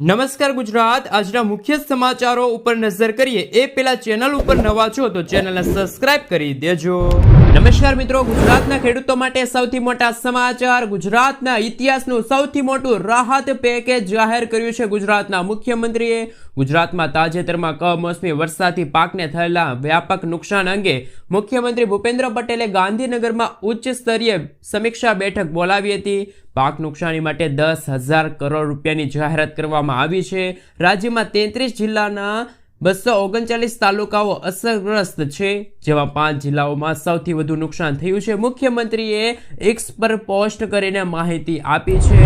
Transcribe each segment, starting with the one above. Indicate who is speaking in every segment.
Speaker 1: નમસ્કાર ગુજરાત. આજના મુખ્ય સમાચારો ઉપર નજર કરીએ. એ પેલા ચેનલ ઉપર નવા છો તો ચેનલને સબસ્ક્રાઇબ કરી દેજો. નમસ્કાર મિત્રો, ગુજરાતના ખેડૂતો માટે સૌથી મોટા સમાચાર. ગુજરાતના ઇતિહાસનું સૌથી મોટું રાહત પેકેજ જાહેર કર્યું છે ગુજરાતના મુખ્યમંત્રીએ. ગુજરાતમાં તાજેતરમાં કમોસમી વરસાદથી પાકને થયેલા વ્યાપક નુકસાન અંગે મુખ્યમંત્રી ભૂપેન્દ્ર પટેલે ગાંધીનગરમાં ઉચ્ચ સ્તરીય સમીક્ષા બેઠક બોલાવી હતી. પાક નુકસાની માટે દસ હજાર કરોડ રૂપિયાની જાહેરાત કરવામાં આવી છે. રાજ્યમાં તેત્રીસ જિલ્લાના બસો ઓગણચાલીસ તાલુકાઓ અસરગ્રસ્ત છે, જેમાં પાંચ જિલ્લાઓમાં સૌથી વધુ નુકસાન થયું છે. મુખ્યમંત્રીએ એક્સ પર પોસ્ટ કરીને માહિતી આપી છે.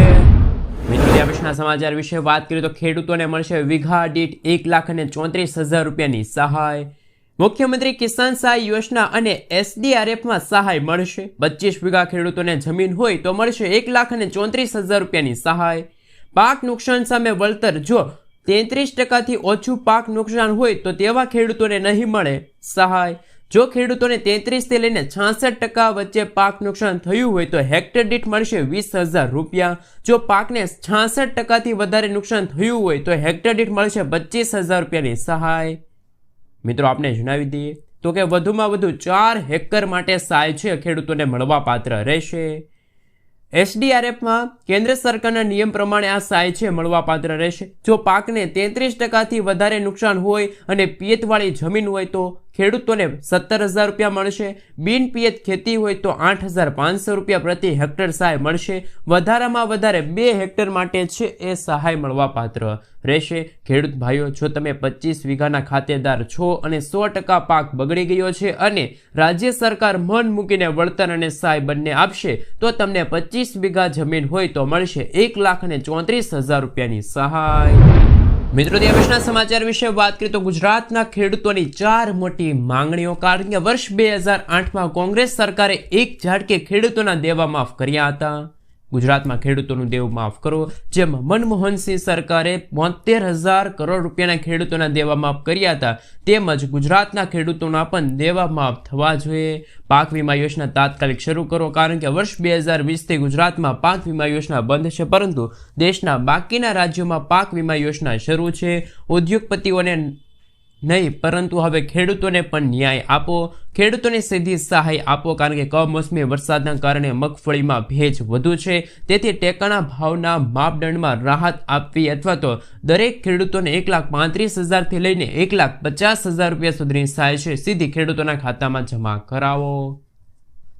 Speaker 1: મિત્રો સમાચાર વિશે વાત કરીએ તો ખેડૂતોને મળશે વીઘા દીઠ એક લાખ અને ચોત્રીસ હજાર રૂપિયાની સહાય. મુખ્યમંત્રી કિસાન સહાય યોજના અને એસડીઆરએફમાં સહાય મળશે. પચીસ વીઘા ખેડૂતોને જમીન હોય તો મળશે એક લાખ અને ચોત્રીસ હજાર રૂપિયાની સહાય. પાક નુકસાન સામે વળતર, જો તેત્રીસ ટકાથી ઓછું પાક નુકસાન હોય તો તેવા ખેડૂતોને નહીં મળે સહાય. જો ખેડૂતોને તેત્રીસથી લઈને છાસઠ ટકા વચ્ચે પાક નુકસાન થયું હોય તો હેક્ટર દીઠ મળશે વીસ હજાર રૂપિયા. જો પાકને છાસઠ ટકાથી વધારે નુકસાન થયું હોય તો હેક્ટર દીઠ મળશે પચીસ હજાર રૂપિયાની સહાય. મિત્રો, આપને જણાવી દઈએ તો કે વધુમાં વધુ ચાર હેક્ટર માટે સહાય છે, ખેડૂતોને મળવાપાત્ર રહેશે. એસડીઆરએફમાં કેન્દ્ર સરકારના નિયમ પ્રમાણે આ સહાય છે, મળવાપાત્ર રહેશે. જો પાકને તેત્રીસ ટકાથી વધારે નુકસાન હોય અને પિયતવાળી જમીન હોય તો ખેડૂતોને સત્તર હજાર રૂપિયા મળશે. બિન પિયત ખેતી હોય તો આઠ હજાર પાંચસો રૂપિયા પ્રતિ હેક્ટર સહાય મળશે. વધારામાં વધારે બે હેક્ટર માટે છે એ સહાય મળવાપાત્ર રહેશે. ખેડૂત ભાઈઓ, જો તમે પચીસ વીઘાના ખાતેદાર છો અને સો ટકા પાક બગડી ગયો છે અને રાજ્ય સરકાર મન મૂકીને વળતર અને સહાય બંને આપશે, તો તમને પચીસ વીઘા જમીન હોય તો મળશે એક લાખ અને ચોત્રીસ હજાર રૂપિયાની સહાય. મિત્રો દેવેશના સમાચાર વિશે વાત કરીએ તો ગુજરાતના ખેડૂતોની ચાર મોટી માંગણીઓ કારણ કે વર્ષ બે હજાર આઠમાં કોંગ્રેસ સરકારે એક ઝાટકે ખેડૂતોના દેવા માફ કર્યા હતા. ગુજરાતમાં ખેડૂતોનું દેવું માફ કરો. જેમ મનમોહનસિંહ સરકારે બોતેર હજાર કરોડ રૂપિયાના ખેડૂતોના દેવા માફ કર્યા હતા, તેમજ ગુજરાતના ખેડૂતોના પણ દેવા માફ થવા જોઈએ. પાક વીમા યોજના તાત્કાલિક શરૂ કરો, કારણ કે વર્ષ બે હજાર વીસથી ગુજરાતમાં પાક વીમા યોજના બંધ છે, પરંતુ દેશના બાકીના રાજ્યોમાં પાક વીમા યોજના શરૂ છે. ઉદ્યોગપતિઓને નહીં, પરંતુ હવે ખેડૂતોને પણ ન્યાય આપો. ખેડૂતોને સીધી સહાય આપો, કારણ કે કમોસમી વરસાદના કારણે મગફળીમાં ભેજ વધુ છે. તેથી ટેકાના ભાવના માપદંડમાં રાહત આપવી અથવા તો દરેક ખેડૂતોને એક લાખ પાંત્રીસ હજારથી લઈને એક લાખ પચાસ હજાર રૂપિયા સુધીની સહાય છે. સીધી ખેડૂતોના ખાતામાં જમા કરાવો.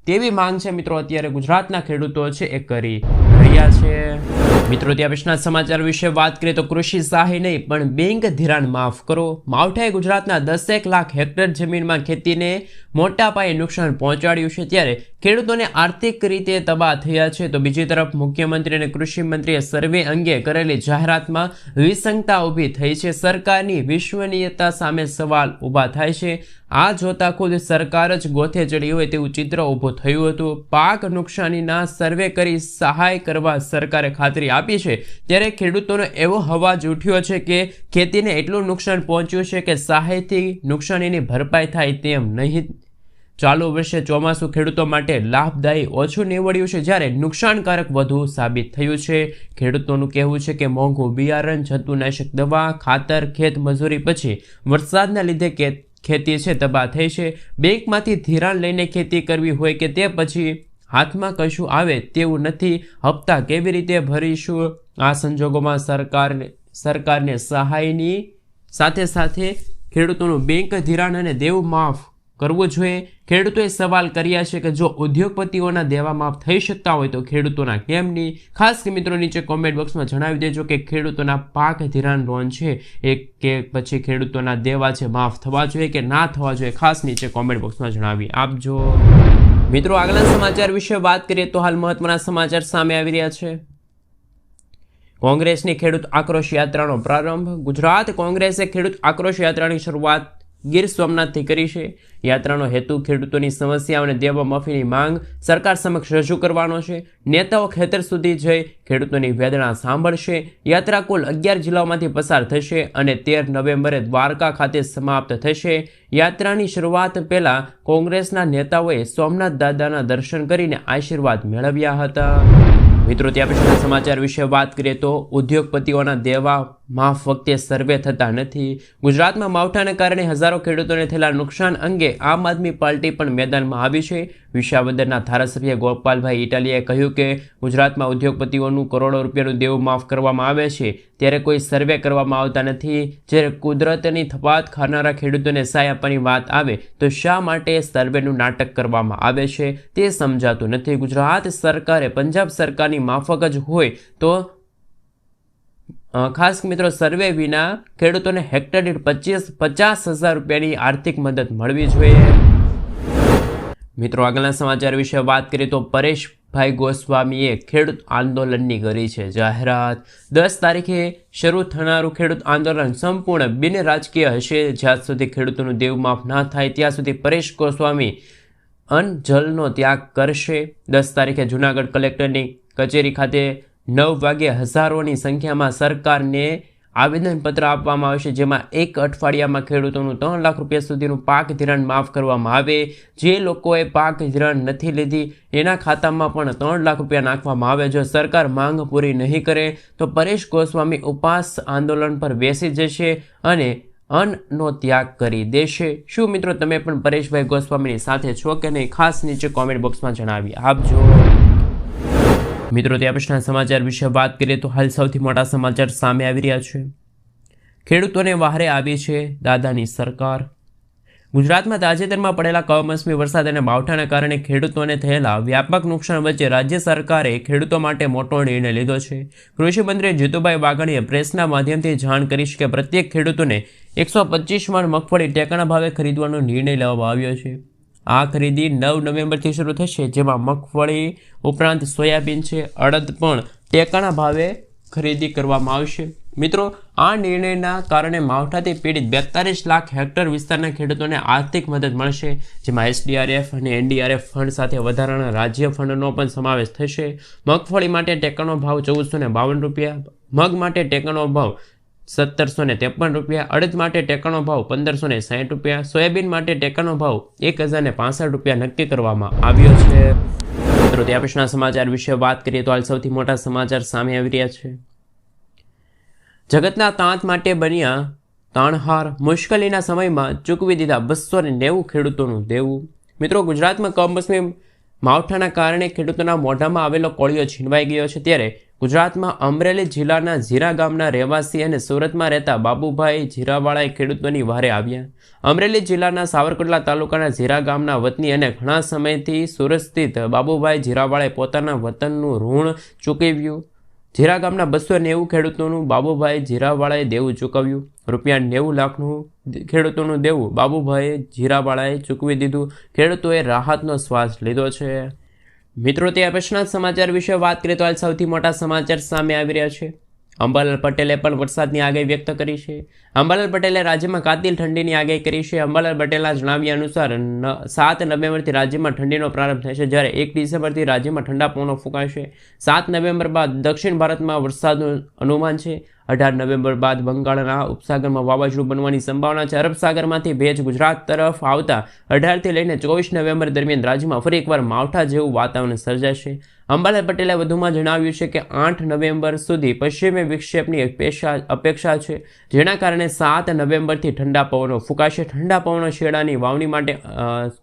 Speaker 1: તેવી માંગ છે મિત્રો? અત્યારે ગુજરાતના ખેડૂતો છે એ કરી રહ્યા છે. મિત્રો, ત્યાં પછીના સમાચાર વિશે વાત કરીએ તો કૃષિ સહાય નહીં, પણ બેંક ધિરાણ માફ કરો. માવઠાએ ગુજરાતના દસેક લાખ હેક્ટર જમીનમાં ખેતીને મોટા પાયે નુકસાન પહોંચાડ્યું છે. ત્યારે ખેડૂતોને આર્થિક રીતે તબાહ થયા છે. તો બીજી તરફ મુખ્યમંત્રી અને કૃષિ મંત્રીએ સર્વે અંગે કરેલી જાહેરાતમાં વિસંગતા ઊભી થઈ છે. સરકારની વિશ્વનીયતા સામે સવાલ ઊભા થાય છે. આ જોતા ખુદ સરકાર જ ગોથે ચડી હોય તેવું ચિત્ર ઊભું થયું હતું. પાક નુકસાનીના સર્વે કરી સહાય કરવા સરકારે ખાતરી આપી છે. ત્યારે ખેડૂતોનો એવો અવાજ ઉઠ્યો છે કે ખેતીને એટલું નુકસાન પહોંચ્યું છે કે સહાયથી નુકસાનીની ભરપાઈ થાય તેમ નહીં. ચાલુ વર્ષે ચોમાસું ખેડૂતો માટે લાભદાયી ઓછું નીવડ્યું છે જ્યારે નુકસાનકારક વધુ સાબિત થયું છે. ખેડૂતોનું કહેવું છે કે મોંઘું બિયારણ, જંતુનાશક દવા, ખાતર, ખેત મજૂરી પછી વરસાદના લીધે ખેતી છે, તબાહ થઈ છે. બેંકમાંથી ધિરાણ લઈને ખેતી કરવી હોય કે તે પછી હાથમાં કશું આવે તેવું નથી. હપ્તા કેવી રીતે ભરીશું? આ સંજોગોમાં સરકારને સરકારને સહાયની સાથે સાથે ખેડૂતોનું બેંક ધિરાણ અને દેવું માફ કરવું જોઈએ. ખેડૂતોએ સવાલ કર્યા છે કે જો ઉદ્યોગપતિઓના દેવા માફ થઈ શકતા હોય તો ખેડૂતોના કેમ નહીં ખાસ કે મિત્રો નીચે કોમેન્ટ બોક્સમાં જણાવી દેજો કે ખેડૂતોના પાક ધિરાણ લોન છે. એ કે પછી ખેડૂતોના દેવા છે માફ થવા જોઈએ કે ના થવા જોઈએ? ખાસ નીચે કોમેન્ટ બોક્સમાં જણાવી આપજો. મિત્રો આગલા સમાચાર વિશે વાત કરીએ તો હાલ મહત્વના સમાચાર સામે આવી રહ્યા છે. કોંગ્રેસની ખેડૂત આક્રોશ યાત્રાનો પ્રારંભ. ગુજરાત કોંગ્રેસે ખેડૂત આક્રોશ યાત્રાની શરૂઆત ગીર સોમનાથથી કરી છે. યાત્રાનો હેતુ ખેડૂતોની સમસ્યા અને દેવા માફીની માંગ સરકાર સમક્ષ રજૂ કરવાનો છે. નેતાઓ ખેતર સુધી જઈ ખેડૂતોની વેદના સાંભળશે. યાત્રા કુલ અગિયાર જિલ્લાઓમાંથી પસાર થશે અને તેર નવેમ્બરે દ્વારકા ખાતે સમાપ્ત થશે. યાત્રાની શરૂઆત પહેલાં કોંગ્રેસના નેતાઓએ સોમનાથ દાદાના દર્શન કરીને આશીર્વાદ મેળવ્યા હતા. મિત્રો, ત્યાં પછી સમાચાર વિશે વાત કરીએ તો ઉદ્યોગપતિઓના દેવા માફ વખતે સર્વે થતા નથી. ગુજરાતમાં માવઠાને કારણે હજારો ખેડૂતોને થયેલા નુકસાન અંગે આમ આદમી પાર્ટી પણ મેદાનમાં આવી છે. વિશાવદરના ધારાસભ્ય ગોપાલભાઈ ઇટાલીએ કહ્યું કે ગુજરાતમાં ઉદ્યોગપતિઓનું કરોડો રૂપિયાનું દેવું માફ કરવામાં આવે છે. ત્યારે કોઈ સર્વે કરવામાં આવતા નથી. જ્યારે કુદરતની થપાત ખાનારા ખેડૂતોને સહાય આપવાની વાત આવે તો શા માટે સર્વેનું નાટક કરવામાં આવે છે તે સમજાતું નથી. ગુજરાત સરકારે, પંજાબ સરકારની માફક જ હોય તો ખાસ મિત્રો, સર્વે વિના ખેડૂતોને હેક્ટર દીઠ પચીસ, પચાસ હજાર રૂપિયાની આર્થિક મદદ મળવી જોઈએ. મિત્રો, આગળના સમાચાર વિશે વાત કરીએ તો પરેશભાઈ ગોસ્વામીએ ખેડૂત આંદોલનની કરી છે જાહેરાત. દસ તારીખે શરૂ થનારું ખેડૂત આંદોલન સંપૂર્ણ બિન રાજકીય હશે. જ્યાં સુધી ખેડૂતોનું દેવ માફ ના થાય, ત્યાં સુધી પરેશ ગોસ્વામી અનજલનો ત્યાગ કરશે. દસ તારીખે જૂનાગઢ કલેક્ટરની કચેરી ખાતે નવ વાગે હજારોની સંખ્યામાં સરકારને આવેદનપત્ર આપવામાં આવશે જેમાં એક અઠવાડિયામાં ખેડૂતોનું ત્રણ લાખ રૂપિયા સુધીનું પાક ધિરાણ માફ કરવામાં આવે. જે લોકોએ પાક ધિરાણ નથી લીધી, એના ખાતામાં પણ ત્રણ લાખ રૂપિયા નાખવામાં આવે. જો સરકાર માંગ પૂરી નહીં કરે, તો પરેશ ગોસ્વામી ઉપાસ આંદોલન પર બેસી જશે અને અન્નનો ત્યાગ કરી દેશે. શું મિત્રો, તમે પણ પરેશભાઈ ગોસ્વામીની સાથે છો કે નહીં? ખાસ નીચે કોમેન્ટ બોક્સમાં જણાવી આપજો. મિત્રો ત્યાં પછીના સમાચાર વિશે વાત કરીએ તો હાલ સૌથી મોટા સમાચાર સામે આવી રહ્યા છે. ખેડૂતોને વહારે આવી છે દાદાની સરકાર. ગુજરાતમાં તાજેતરમાં પડેલા કમોસમી વરસાદ અને માવઠાના કારણે ખેડૂતોને થયેલા વ્યાપક નુકસાન વચ્ચે રાજ્ય સરકારે ખેડૂતો માટે મોટો નિર્ણય લીધો છે. કૃષિમંત્રી જીતુભાઈ વાઘાણીએ પ્રેસના માધ્યમથી જાણ કરી છે કે પ્રત્યેક ખેડૂતોને એકસો પચીસ મણ મગફળી ટેકાના ભાવે ખરીદવાનો નિર્ણય લેવામાં આવ્યો છે. આ ખરીદી નવ નવેમ્બરથી શરૂ થશે, જેમાં મગફળી ઉપરાંત સોયાબીન છે, અડદ પણ ટેકાના ભાવે ખરીદી કરવામાં આવશે. મિત્રો, આ નિર્ણયના કારણે માવઠાથી પીડિત બેતાલીસ લાખ હેક્ટર વિસ્તારના ખેડૂતોને આર્થિક મદદ મળશે, જેમાં એસડીઆરએફ અને એનડીઆરએફ ફંડ સાથે વધારાના રાજ્ય ફંડનો પણ સમાવેશ થશે. મગફળી માટે ટેકાનો ભાવ ચૌદસો ને બાવન રૂપિયા, મગ માટે ટેકાનો ભાવ સત્તરસો ને ત્રેપન રૂપિયા, અડદ માટે ટેકાનો ભાવ પંદરસો ને સાહીઠ રૂપિયા, સોયાબીન માટે ટેકાનો ભાવ એક હજાર ને પાસઠ રૂપિયા નક્કી કરવામાં આવ્યો છે. મિત્રો ત્યાં પછીના સમાચાર વિશે વાત કરીએ તો હાલ સૌથી મોટા સમાચાર સામે આવી રહ્યા છે. જગતના તાંત માટે બન્યા તાણહાર મુશ્કેલીના સમયમાં ચૂકવી દીધા બસો ને નેવું ખેડૂતોનું દેવું. મિત્રો, ગુજરાતમાં કમોસમી માવઠાના કારણે ખેડૂતોના મોઢામાં આવેલો કોળિયો છીનવાઈ ગયો છે. ત્યારે ગુજરાતમાં અમરેલી જિલ્લાના ઝીરા ગામના રહેવાસી અને સુરતમાં રહેતા બાબુભાઈ જીરાવાળાએ ખેડૂતોની વારે આવ્યા. અમરેલી જિલ્લાના સાવરકુંડલા તાલુકાના ઝીરા ગામના વતની અને ઘણા સમયથી સુરત સ્થિત બાબુભાઈ જીરાવાળાએ પોતાના વતનનું ઋણ ચૂકવ્યું. જીરા ગામના બસો નેવું ખેડૂતોનું બાબુભાઈ જીરાવાળાએ દેવું ચૂકવ્યું. રૂપિયા નેવું લાખનું ખેડૂતોનું દેવું બાબુભાઈએ જીરાવાળાએ ચૂકવી દીધું. ખેડૂતોએ રાહતનો શ્વાસ લીધો છે. મિત્રો, તે પછીના સમાચાર વિશે વાત કરીએ તો હાલ સૌથી મોટા સમાચાર સામે આવી રહ્યા છે. અંબાલાલ પટેલે પણ વરસાદની આગાહી વ્યક્ત કરી છે. અંબાલાલ પટેલે રાજ્યમાં કાતિલ ઠંડીની આગાહી કરી છે. અંબાલાલ પટેલના જણાવ્યા અનુસાર સાત નવેમ્બરથી રાજ્યમાં ઠંડીનો પ્રારંભ થશે જ્યારે એક ડિસેમ્બરથી રાજ્યમાં ઠંડા પવનો ફૂંકાશે. સાત નવેમ્બર બાદ દક્ષિણ ભારતમાં વરસાદનું અનુમાન છે. અઢાર નવેમ્બર બાદ બંગાળના ઉપસાગરમાં વાવાઝોડું બનવાની સંભાવના છે. અરબ સાગરમાંથી ભેજ ગુજરાત તરફ આવતા અઢારથી લઈને ચોવીસ નવેમ્બર દરમિયાન રાજ્યમાં ફરી એકવાર માવઠા જેવું વાતાવરણ સર્જાશે. અંબાલાલ પટેલે વધુમાં જણાવ્યું છે કે આઠ નવેમ્બર સુધી પશ્ચિમી વિક્ષેપની અપેક્ષા અપેક્ષા છે, જેના કારણે સાત નવેમ્બરથી ઠંડા પવનો ફૂંકાશે. ઠંડા પવનો શેરડાની વાવણી માટે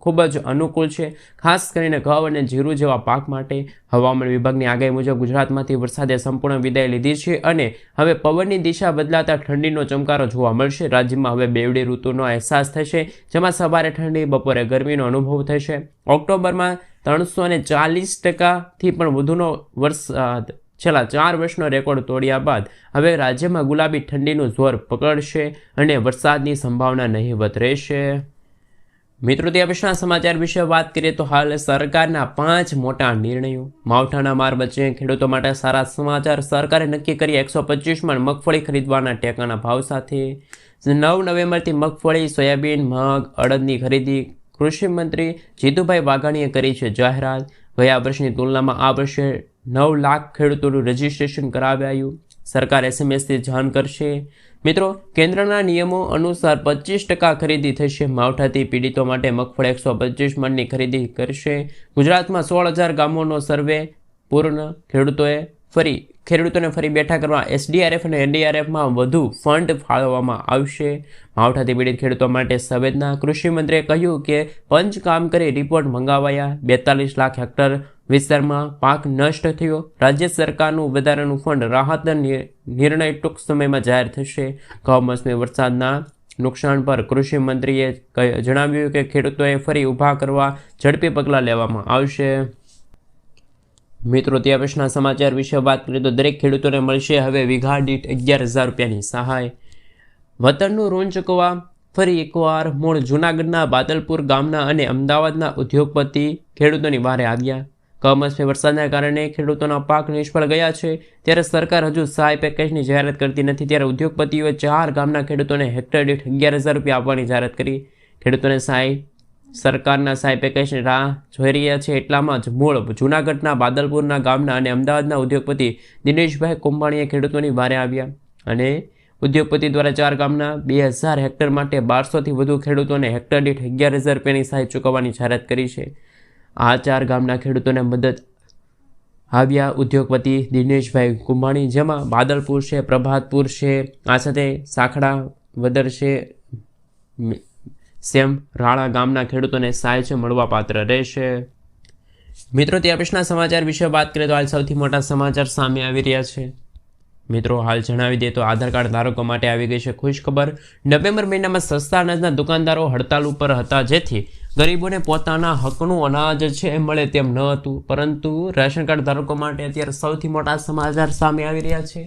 Speaker 1: ખૂબ જ અનુકૂળ છે. ખાસ કરીને ઘઉં અને જીરું જેવા પાક માટે હવામાન વિભાગની આગાહી મુજબ ગુજરાતમાંથી વરસાદે સંપૂર્ણ વિદાય લીધી છે અને હવે પવનની દિશા બદલાતા ઠંડીનો ચમકારો જોવા મળશે. રાજ્યમાં હવે બેવડી ઋતુનો અહેસાસ થશે, જેમાં સવારે ઠંડી, બપોરે ગરમીનો અનુભવ થશે. ઓક્ટોબરમાં ત્રણસો ને ચાલીસ ટકાથી પણ વધુનો વરસાદ છેલ્લા ચાર વર્ષનો રેકોર્ડ તોડ્યા બાદ હવે રાજ્યમાં ગુલાબી ઠંડીનું જોર પકડશે અને વરસાદની સંભાવના નહીવત રહેશે. મિત્રો, તે પછીના સમાચાર વિશે વાત કરીએ તો હાલ સરકારના પાંચ મોટા નિર્ણયો. માવઠાના માર વચ્ચે ખેડૂતો માટે સારા સમાચાર સરકારે નક્કી કરી એકસો પચીસ મણ મગફળી ખરીદવાના ટેકાના ભાવ સાથે. નવ નવેમ્બરથી મગફળી, સોયાબીન, મગ, અડદની ખરીદી કૃષિ મંત્રી જીતુભાઈ વાઘાણીએ કરી છે જાહેરાત. ગયા વર્ષની તુલનામાં આ વર્ષે નવ લાખ ખેડૂતોનું રજીસ્ટ્રેશન કરાવાયું. સરકાર એસએમએસથી જાણ કરશે. મિત્રો, કેન્દ્રના નિયમો અનુસાર પચીસ ટકા ખરીદી થશે. માવઠાથી પીડિતો માટે મગફળી એકસો પચીસ મણની ખરીદી કરશે. ગુજરાતમાં સોળ હજાર ગામોનો સર્વે પૂર્ણ. ખેડૂતોએ ફરી, ખેડૂતોને ફરી બેઠા કરવા એસડીઆરએફ અને એનડીઆરએફમાં વધુ ફંડ ફાળવવામાં આવશે. માવઠાથી પીડિત ખેડૂતો માટે સંવેદના. કૃષિમંત્રીએ કહ્યું કે, પંચ કામ કરી રિપોર્ટ મંગાવાયા. બેતાલીસ લાખ હેક્ટર વિસ્તારમાં પાક નષ્ટ થયો. રાજ્ય સરકારનું વધારાનું ફંડ રાહત નિર્ણય ટૂંક સમયમાં જાહેર થશે. કમોસમી વરસાદના નુકસાન પર કૃષિ મંત્રીએ જણાવ્યું કે ખેડૂતોએ ફરી ઊભા કરવા ઝડપી પગલાં લેવામાં આવશે. મિત્રો ત્યાં પછીના સમાચાર વિશે વાત કરીએ તો દરેક ખેડૂતોને મળશે હવે વીઘા દીઠ અગિયાર હજાર રૂપિયાની સહાય. વતનનું ઋણ ચૂકવવા ફરી એકવાર મૂળ જૂનાગઢના બાદલપુર ગામના અને અમદાવાદના ઉદ્યોગપતિ ખેડૂતોની વારે આવ્યા. કમોસમી વરસાદના કારણે ખેડૂતોના પાક નિષ્ફળ ગયા છે. ત્યારે સરકાર હજુ સહાય પેકેજની જાહેરાત કરતી નથી. ત્યારે ઉદ્યોગપતિઓએ ચાર ગામના ખેડૂતોને હેક્ટર દીઠ અગિયાર હજાર રૂપિયા આપવાની જાહેરાત કરી. ખેડૂતોને સહાય, સરકારના સહાય પેકેજની રાહ જોઈ રહ્યા છે. એટલામાં જ મૂળ જૂનાગઢના બાદલપુરના ગામના અને અમદાવાદના ઉદ્યોગપતિ દિનેશભાઈ કુંભાણીએ ખેડૂતોની વારે આવ્યા અને ઉદ્યોગપતિ દ્વારા ચાર ગામના બે હજાર હેક્ટર માટે બારસોથી વધુ ખેડૂતોને હેક્ટર દીઠ અગિયાર હજાર રૂપિયાની સહાય ચૂકવવાની જાહેરાત કરી છે. આ ચાર ગામના ખેડૂતોને મદદ આવ્યા ઉદ્યોગપતિ દિનેશભાઈ કુંભાણી, જેમાં બાદલપુર છે, પ્રભાતપુર છે, આ સાથે સાખડા, વદર છે સેમ રાળા ગામના ખેડૂતોને સહાય છે મળવાપાત્ર રહેશે. મિત્રો ત્યાં પછીના સમાચાર વિશે વાત કરીએ તો હાલ સૌથી મોટા સમાચાર સામે આવી રહ્યા છે. મિત્રો, હાલ જણાવી દે તો આધાર કાર્ડ ધારકો માટે આવી ગઈ છે ખુશ ખબર નવેમ્બર મહિનામાં સસ્તા અનાજના દુકાનદારો હડતાલ ઉપર હતા જેથી ગરીબોને પોતાના હકનું અનાજ છે એ મળે તેમ ન હતું. પરંતુ રેશન કાર્ડ ધારકો માટે અત્યારે સૌથી મોટા સમાચાર સામે આવી રહ્યા છે.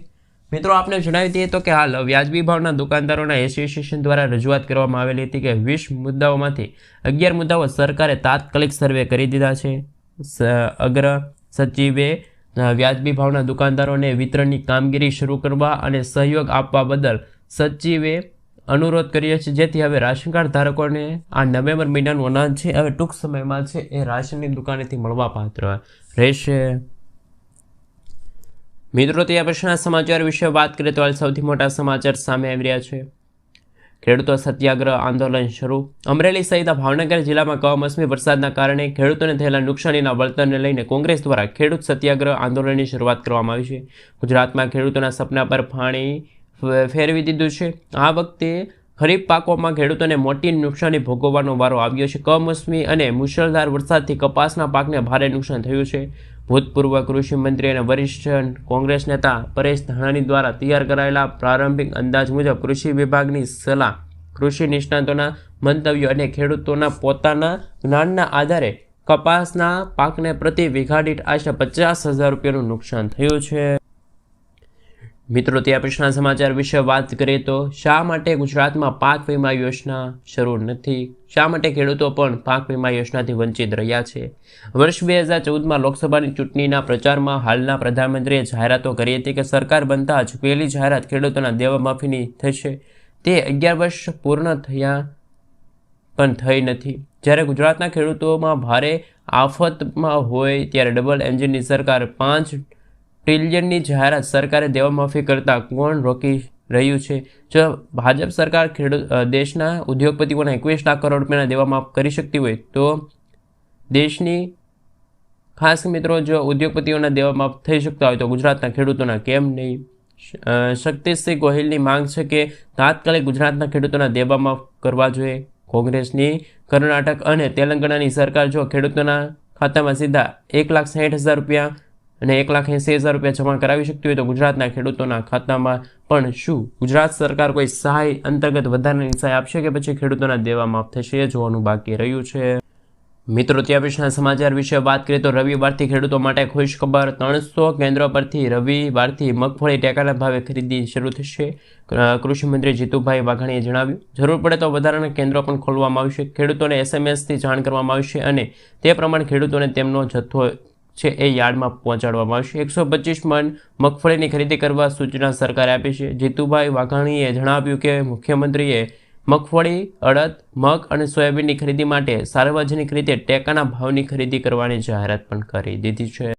Speaker 1: મિત્રો, આપને જણાવી દઈએ તો કે હાલ વ્યાજબી ભાવના દુકાનદારોના એસોસિએશન દ્વારા રજૂઆત કરવામાં આવેલી હતી કે વીસ મુદ્દાઓમાંથી અગિયાર મુદ્દાઓ સરકારે તાત્કાલિક સર્વે કરી દીધા છે. અગ્ર સચિવે વ્યાજબી ભાવના દુકાનદારોને વિતરણની કામગીરી શરૂ કરવા અને સહયોગ આપવા બદલ સચિવે અનુરોધ કરીએ છીએ. જેથી હવે રાશન કાર્ડ ધારકોને આ નવેમ્બર મહિનાનું અનાજ છે, હવે ટૂંક સમયમાં છે એ રાશનની દુકાનેથી મળવાપાત્ર રહેશે. મિત્રો ત્યાં પ્રશ્નના સમાચાર વિશે વાત કરીએ તો હાલ સૌથી મોટા સમાચાર સામે આવી રહ્યા છે. ખેડૂતો સત્યાગ્રહ આંદોલન શરૂ. અમરેલી સહિત ભાવનગર જિલ્લામાં કમોસમી વરસાદના કારણે ખેડૂતોને થયેલા નુકસાનીના વળતરને લઈને કોંગ્રેસ દ્વારા ખેડૂત સત્યાગ્રહ આંદોલનની શરૂઆત કરવામાં આવી છે. ગુજરાતમાં ખેડૂતોના સપના પર પાણી ફ- ફેરવી દીધું છે. આ વખતે ખરીફ પાકોમાં ખેડૂતોને મોટી નુકસાની ભોગવવાનો વારો આવ્યો છે. કમોસમી અને મુશળધાર વરસાદથી કપાસના પાકને ભારે નુકસાન થયું છે. ભૂતપૂર્વ કૃષિમંત્રી અને વરિષ્ઠ કોંગ્રેસ નેતા પરેશ ધાનાણી દ્વારા તૈયાર કરાયેલા પ્રારંભિક અંદાજ મુજબ કૃષિ વિભાગની સલાહ, કૃષિ નિષ્ણાતોના મંતવ્યો અને ખેડૂતોના પોતાના જ્ઞાનના આધારે કપાસના પાકને પ્રતિ વીઘા દીઠ આશરે પચાસ હજાર રૂપિયાનું નુકસાન થયું છે. મિત્રો ત્યાં પછીના સમાચાર વિશે વાત કરીએ તો શા માટે ગુજરાતમાં પાક વીમા યોજના શરૂ નથી? શા માટે ખેડૂતો પણ પાક વીમા યોજનાથી વંચિત રહ્યા છે? વર્ષ બે હજાર ચૌદમાં લોકસભાની ચૂંટણીના પ્રચારમાં હાલના પ્રધાનમંત્રીએ જાહેરાતો કરી હતી કે સરકાર બનતા જ પહેલી જાહેરાત ખેડૂતોના દેવા માફીની થશે. તે અગિયાર વર્ષ પૂર્ણ થયા પણ થઈ નથી. જ્યારે ગુજરાતના ખેડૂતોમાં ભારે આફતમાં હોય ત્યારે ડબલ એન્જિનની સરકાર પાંચ ટ્રિલિયનની જાહેરાત સરકારે દેવામાફી કરતાં કોણ રોકી રહ્યું છે? જો ભાજપ સરકાર ખેડૂત દેશના ઉદ્યોગપતિઓને એકવીસ લાખ કરોડ રૂપિયાના દેવામાં કરી શકતી હોય, તો દેશની ખાસ મિત્રો જો ઉદ્યોગપતિઓના દેવામાં થઈ શકતા હોય, તો ગુજરાતના ખેડૂતોના કેમ નહીં? શક્તિસિંહ ગોહિલની માંગ છે કે તાત્કાલિક ગુજરાતના ખેડૂતોના દેવામાં કરવા જોઈએ. કોંગ્રેસની કર્ણાટક અને તેલંગાણાની સરકાર જો ખેડૂતોના ખાતામાં સીધા એક લાખ સાઠ હજાર રૂપિયા અને એક લાખ એંસી હજાર રૂપિયા જમા કરાવી શકતી હોય તો ગુજરાતના ખેડૂતોના ખાતામાં પણ શું? ગુજરાત સરકાર કોઈ સહાય અંતર્ગત વધારાની સહાય આપશે કે પછી ખેડૂતોના દેવા માફ થશે એ જોવાનું બાકી રહ્યું છે. મિત્રો, ત્યાં પછીના સમાચાર વિશે વાત કરીએ તો રવિવારથી ખેડૂતો માટે ખુશ ખબર ત્રણસો કેન્દ્રો પરથી રવિવારથી મગફળી ટેકાના ભાવે ખરીદી શરૂ થશે. કૃષિમંત્રી જીતુભાઈ વાઘાણીએ જણાવ્યું, જરૂર પડે તો વધારાના કેન્દ્રો પણ ખોલવામાં આવશે. ખેડૂતોને એસએમએસથી જાણ કરવામાં આવશે અને તે પ્રમાણે ખેડૂતોને તેમનો જથ્થો છે એ યાર્ડમાં પહોંચાડવામાં આવશે. એકસો પચીસ મન મગફળીની ખરીદી કરવા સૂચના સરકારે આપી છે. જીતુભાઈ વાઘાણીએ જણાવ્યું કે મુખ્યમંત્રીએ મગફળી, અડદ, મગ અને સોયાબીનની ખરીદી માટે સાર્વજનિક રીતે ટેકાના ભાવની ખરીદી કરવાની જાહેરાત પણ કરી દીધી છે.